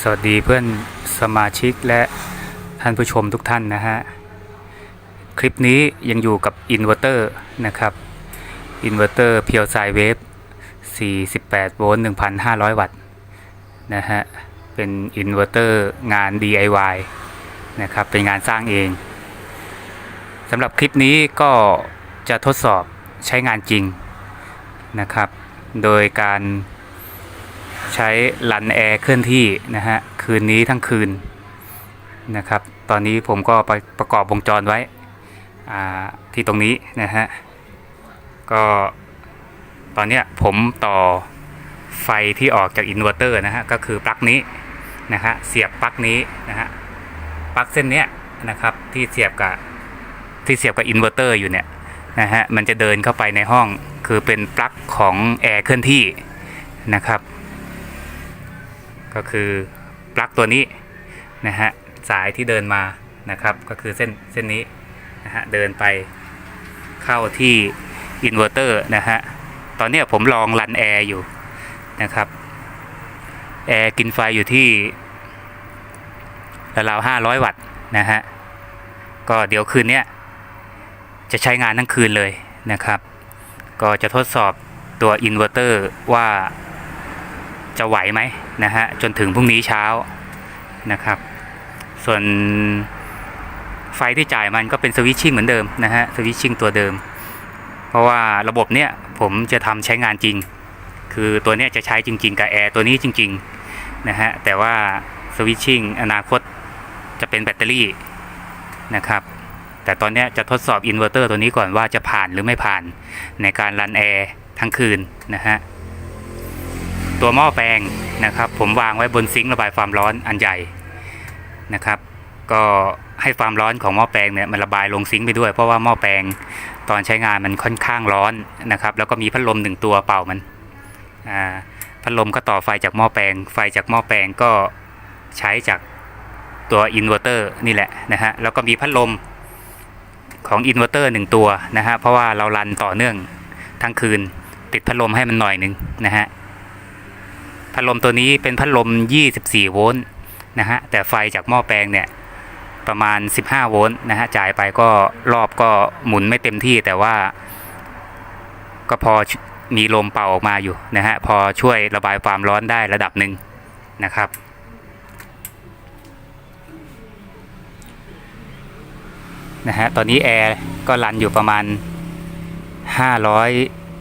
สวัสดีเพื่อนสมาชิกและท่านผู้ชมทุกท่านนะฮะ คลิปนี้ยังอยู่กับอินเวอร์เตอร์นะครับอินเวอร์เตอร์เพียวไซเวฟ48 โวลต์ 1,500 วัตต์นะฮะ เป็นอินเวอร์เตอร์งาน DIY นะครับ เป็นงานสร้างเองสำหรับคลิปนี้ก็จะทดสอบใช้งานจริงนะครับ โดยการ ใช้รันแอร์เคลื่อนที่นะฮะคืนนี้ทั้งคืนนะครับ ตอนนี้ผมก็ไปประกอบวงจรไว้ที่ตรงนี้นะฮะก็ตอนนี้ผมต่อไฟที่ออกจากอินเวอร์เตอร์นะฮะก็คือปลั๊กนี้นะฮะเสียบปลั๊กนี้นะฮะปลั๊กเส้นเนี้ยนะครับที่เสียบกับที่เสียบกับอินเวอร์เตอร์อยู่เนี่ยนะฮะมันจะเดินเข้าไปในห้องคือเป็นปลั๊กของแอร์เคลื่อนที่นะครับ ก็คือปลั๊กตัวนี้นะฮะสายที่เดินมานะครับ ก็คือเส้นเส้นนี้นะฮะเดินไปเข้าที่อินเวอร์เตอร์นะฮะตอนนี้ผมลองรันแอร์อยู่นะครับแอร์กินไฟอยู่ที่ราวๆห้าร้อยวัตต์นะฮะก็เดี๋ยวคืนนี้จะใช้งานทั้งคืนเลยนะครับ ก็จะทดสอบตัวอินเวอร์เตอร์ว่าจะไหวไหม นะฮะจนถึงพรุ่งนี้เช้านะครับ ส่วนไฟที่จ่ายมันก็เป็นสวิตชิ่งเหมือนเดิมนะฮะสวิตชิ่งตัวเดิม เพราะว่าระบบเนี้ยผมจะทำใช้งานจริง คือตัวเนี้ยจะใช้จริง ๆ กับแอร์ตัวนี้จริงๆนะฮะแต่ว่าสวิตชิ่งอนาคตจะเป็นแบตเตอรี่นะครับแต่ตอนเนี้ยจะทดสอบอินเวอร์เตอร์ตัวนี้ก่อนว่าจะผ่านหรือไม่ผ่านในการรันแอร์ทั้งคืนนะฮะ ตัวหม้อแปลงนะครับ ผมวางไว้บนซิงค์ระบายความร้อนอันใหญ่นะครับ ก็ให้ความร้อนของหม้อแปลงเนี่ยมันระบายลงซิงค์ไปด้วย เพราะว่าหม้อแปลงตอนใช้งานมันค่อนข้างร้อนนะครับ แล้วก็มีพัดลมหนึ่งตัวเป่ามันอ่าพัดลมก็ต่อไฟจากหม้อแปลง ไฟจากหม้อแปลงก็ใช้จากตัวอินเวอร์เตอร์นี่แหละนะฮะแล้วก็มีพัดลมของอินเวอร์เตอร์หนึ่งตัวนะฮะเพราะว่าเรารันต่อเนื่องทั้งคืนติดพัดลมให้มันหน่อยหนึ่งนะฮะ พัดลมตัวนี้เป็นพัดลม 24 โวลต์นะฮะแต่ไฟจากหม้อแปลงเนี่ยประมาณ 15 โวลต์นะฮะจ่ายไปก็รอบก็หมุนไม่เต็มที่แต่ว่า ก็พอมีลมเป่าออกมาอยู่นะฮะพอช่วยระบายความร้อนได้ระดับหนึ่งนะครับนะฮะตอนนี้แอร์ก็รันอยู่ประมาณ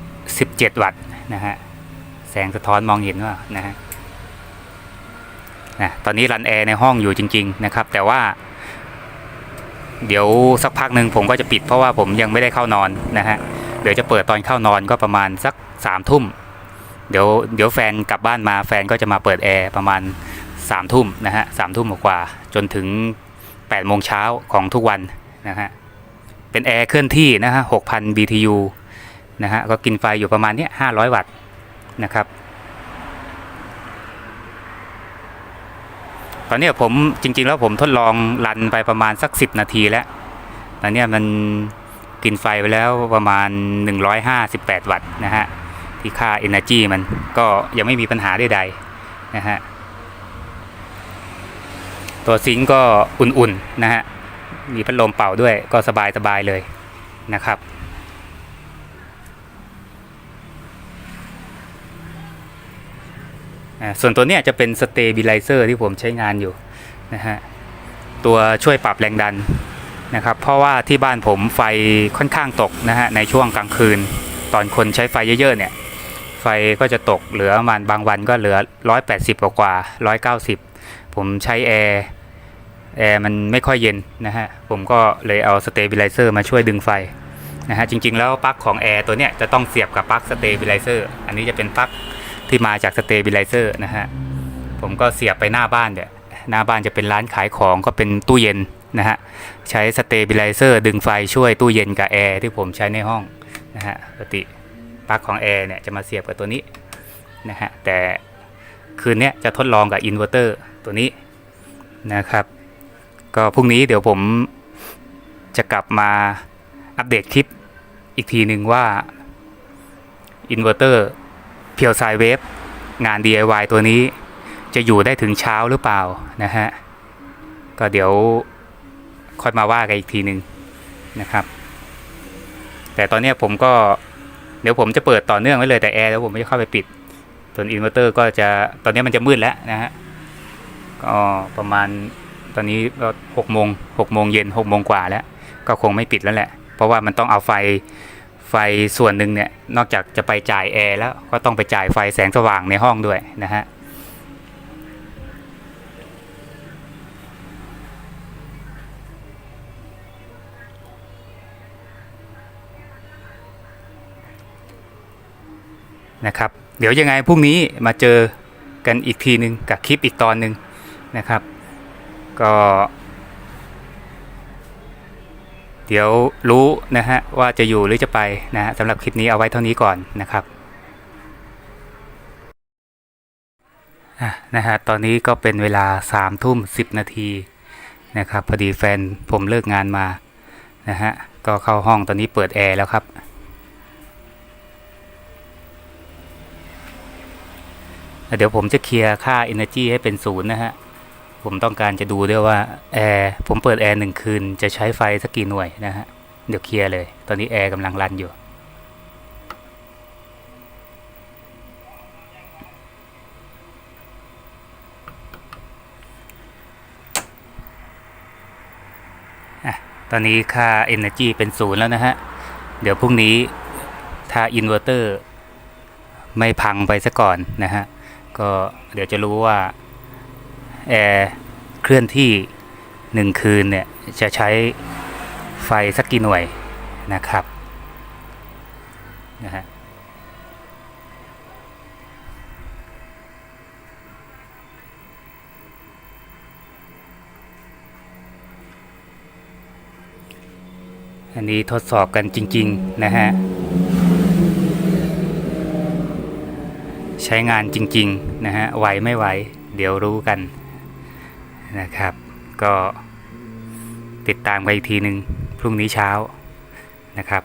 517 วัตต์นะฮะ แสงสะท้อนมองเห็นว่านะฮะนะตอนนี้รันแอร์ในห้องอยู่จริง ๆ นะครับ แต่ว่า เดี๋ยวสักพักหนึ่งผมก็จะปิดเพราะว่าผมยังไม่ได้เข้านอนนะฮะเดี๋ยวจะเปิดตอนเข้านอนก็ประมาณสักสามทุ่มเดี๋ยวเดี๋ยวแฟนกลับบ้านมาแฟนก็จะมาเปิดแอร์ประมาณสามทุ่มนะฮะสามทุ่มกว่าจนถึงแปดโมงเช้าของทุกวันนะฮะเป็นแอร์เคลื่อนที่นะฮะหกพัน BTU นะฮะก็กินไฟอยู่ประมาณเนี้ยห้าร้อยวัตต์ นะครับ ตอนนี้ผมจริง ๆ แล้วผมทดลองรันไปประมาณสัก 10 นาทีแล้วตอนนี้มันกินไฟไปแล้วประมาณ 158 วัตต์นะฮะ ที่ค่า Energy มันก็ยังไม่มีปัญหาใดๆนะฮะ ตัวซิงก์ก็อุ่นๆนะฮะ มีพัดลมเป่าด้วยก็สบายๆเลยนะครับ อ่า ส่วนตัวเนี้ยจะเป็นสเต b ิ l ลเซอร์ที่ผมใช้งานอยู่นะฮะตัวช่วยปรับแรงดันนะครับเพราะว่าที่บ้านผมไฟค่อนข้างตกนะฮะในช่วงกลางคืน ตอนคนใช้ไฟเยอะๆเนี่ยไฟก็จะตกเหลือประมาณบางวันก็เหลือ 180 กว่ากว่า 190 ผมใช้แอร์แอร์มันไม่ค่อยเย็นนะฮะผมก็เลยเอาสเต b ิ l ลเซอร์มาช่วยดึงไฟนะฮะจริงๆแล้วปลั๊กของแอร์ตัวเนี้ยจะต้องเสียบกับปลั๊กสเต b ิ l ลเซอร์อันนี้จะเป็นปลั๊ก ที่มาจากสเต b ิ l ลเซอร์นะฮะผมก็เสียบไปหน้าบ้านเนี่ยหน้าบ้านจะเป็นร้านขายของก็เป็นตู้เย็นนะฮะใช้สเต b ิ l ลเซอร์ดึงไฟช่วยตู้เย็นกับแอร์ที่ผมใช้ในห้องนะฮะปกติปลั๊กของแอร์เนี่ยจะมาเสียบกับตัวนี้นะฮะแต่คืนนี้จะทดลองกับอินเวอร์เตอร์ตัวนี้นะครับ ก็พรุ่งนี้เดี๋ยวผมจะกลับมาอัปเดตคลิปอีกทีหนึ่งว่าอินเวอร์เตอร์ พียวไซเวฟงาน DIY ตัวนี้จะอยู่ได้ถึงเช้าหรือเปล่านะฮะ ก็เดี๋ยวค่อยมาว่ากันอีกทีหนึ่งนะครับ แต่ตอนนี้ผมก็เดี๋ยวผมจะเปิดต่อเนื่องไว้เลยแต่แอร์แล้วผมไม่เข้าไปปิดส่วนอินเวอร์เตอร์ก็จะตอนนี้มันจะมืดแล้วนะฮะ ก็ประมาณตอนนี้ก็หกโมงหกโมงเย็นหกโมงกว่าแล้ว ก็คงไม่ปิดแล้วแหละ เพราะว่ามันต้องเอาไฟ ไฟส่วนหนึ่งเนี่ยนอกจากจะไปจ่ายแอร์แล้วก็ต้องไปจ่ายไฟแสงสว่างในห้องด้วยนะฮะนะครับเดี๋ยวยังไงพรุ่งนี้มาเจอกันอีกทีหนึ่งกับคลิปอีกตอนหนึ่งนะครับ ก็ เดี๋ยวรู้นะฮะว่าจะอยู่หรือจะไปนะฮะสำหรับคลิปนี้เอาไว้เท่านี้ก่อนนะครับนะฮะตอนนี้ก็เป็นเวลาสามทุ่มสิบนาทีนะครับพอดีแฟนผมเลิกงานมานะฮะก็เข้าห้องตอนนี้เปิดแอร์แล้วครับเดี๋ยวผมจะเคลียร์ค่า Energy ให้เป็นศูนย์นะฮะ ผมต้องการจะดูด้วยว่าแอร์ผมเปิดแอร์หนึ่งคืนจะใช้ไฟสักกี่หน่วยนะฮะ เดี๋ยวเคลียร์เลย ตอนนี้แอร์กำลังรันอยู่อะตอนนี้ค่า Energy เป็นศูนย์แล้วนะฮะ เดี๋ยวพรุ่งนี้ถ้าอินเวอร์เตอร์ไม่พังไปซะก่อนนะฮะ ก็เดี๋ยวจะรู้ว่า แอร์เคลื่อนที่หนึ่งคืนเนี่ยจะใช้ไฟสักกี่หน่วยนะครับนะฮะอันนี้ทดสอบกันจริง ๆ นะฮะ ใช้งานจริง ๆ นะฮะไหวไม่ไหว เดี๋ยวรู้กัน นะครับ ก็ติดตามกันอีกทีหนึ่งพรุ่งนี้เช้านะครับ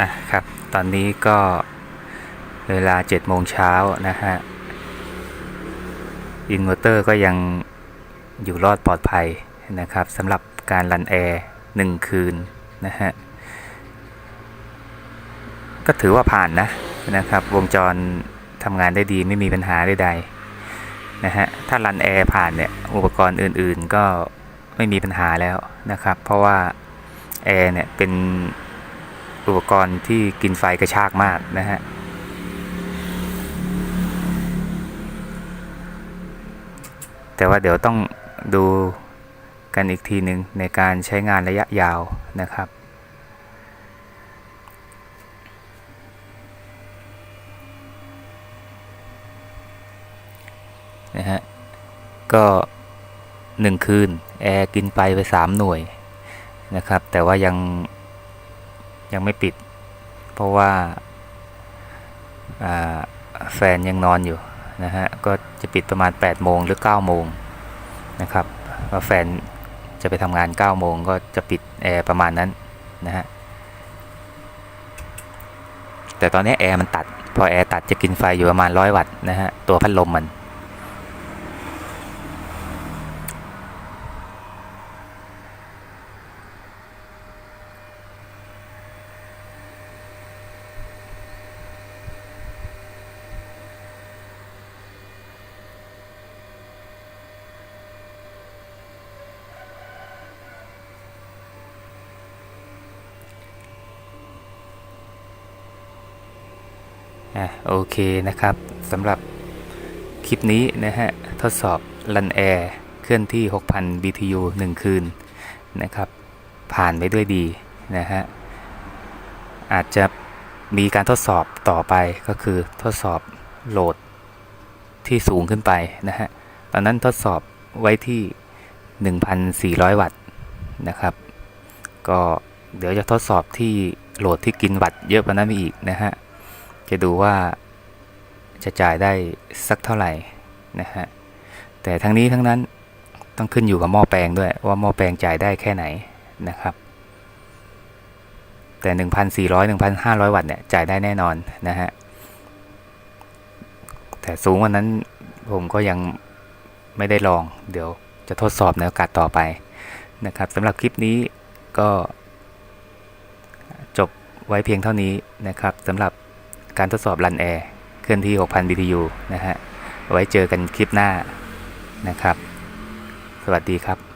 อะครับ ตอนนี้ก็เวลา7โมงเช้านะฮะ อินเวอร์เตอร์ก็ยังอยู่รอดปลอดภัยนะครับสำหรับการรันแอร์หนึ่งคืนนะฮะ ก็ถือว่าผ่านนะนะครับ วงจรทำงานได้ดีไม่มีปัญหาใดๆนะฮะ ถ้ารันแอร์ผ่านเนี่ย อุปกรณ์อื่นๆก็ไม่มีปัญหาแล้วนะครับ เพราะว่าแอร์เนี่ยเป็น อุปกรณ์ที่กินไฟกระชากมากนะฮะแต่ว่าเดี๋ยวต้องดูกันอีกทีหนึ่งในการใช้งานระยะยาวนะครับ นะฮะ ก็หนึ่งคืน แอร์กินไปไปสามหน่วยนะครับ แต่ว่ายัง ยังไม่ปิด เพราะว่าแฟนยังนอนอยู่นะฮะก็จะปิดประมาณ 8 โมงหรือ 9 โมงนะครับว่าแฟนจะไปทำงาน 9 โมงก็จะปิดแอร์ประมาณนั้นนะฮะแต่ตอนนี้แอร์มันตัด พอแอร์ตัดจะกินไฟอยู่ประมาณ 100 วัตต์นะฮะตัวพัดลมมัน อะโอเคนะครับสำหรับคลิปนี้นะฮะทดสอบรันแอร์เคลื่อนที่ 6,000 BTU 1 คืนนะครับ ผ่านไปด้วยดีนะฮะอาจจะมีการทดสอบต่อไปก็คือทดสอบโหลดที่สูงขึ้นไปนะฮะตอนนั้นทดสอบไว้ที่ 1,400 วัตต์นะครับ ก็เดี๋ยวจะทดสอบที่โหลดที่กินวัตต์เยอะกว่านั้นไปอีกนะฮะ จะดูว่าจะจ่ายได้สักเท่าไหร่นะฮะ แต่ทั้งนี้ทั้งนั้นต้องขึ้นอยู่กับหม้อแปลงด้วยว่าหม้อแปลงจ่ายได้แค่ไหนนะครับ แต่ 1,400 1,500 วัตต์เนี่ยจ่ายได้แน่นอนนะฮะ แต่สูงกว่านั้นผมก็ยังไม่ได้ลอง เดี๋ยวจะทดสอบในโอกาสต่อไปนะครับสำหรับคลิปนี้ก็จบไว้เพียงเท่านี้นะครับสำหรับ การทดสอบรันแอร์เคลื่อนที่ 6,000 BTU นะฮะ ไว้เจอกันคลิปหน้านะครับ สวัสดีครับ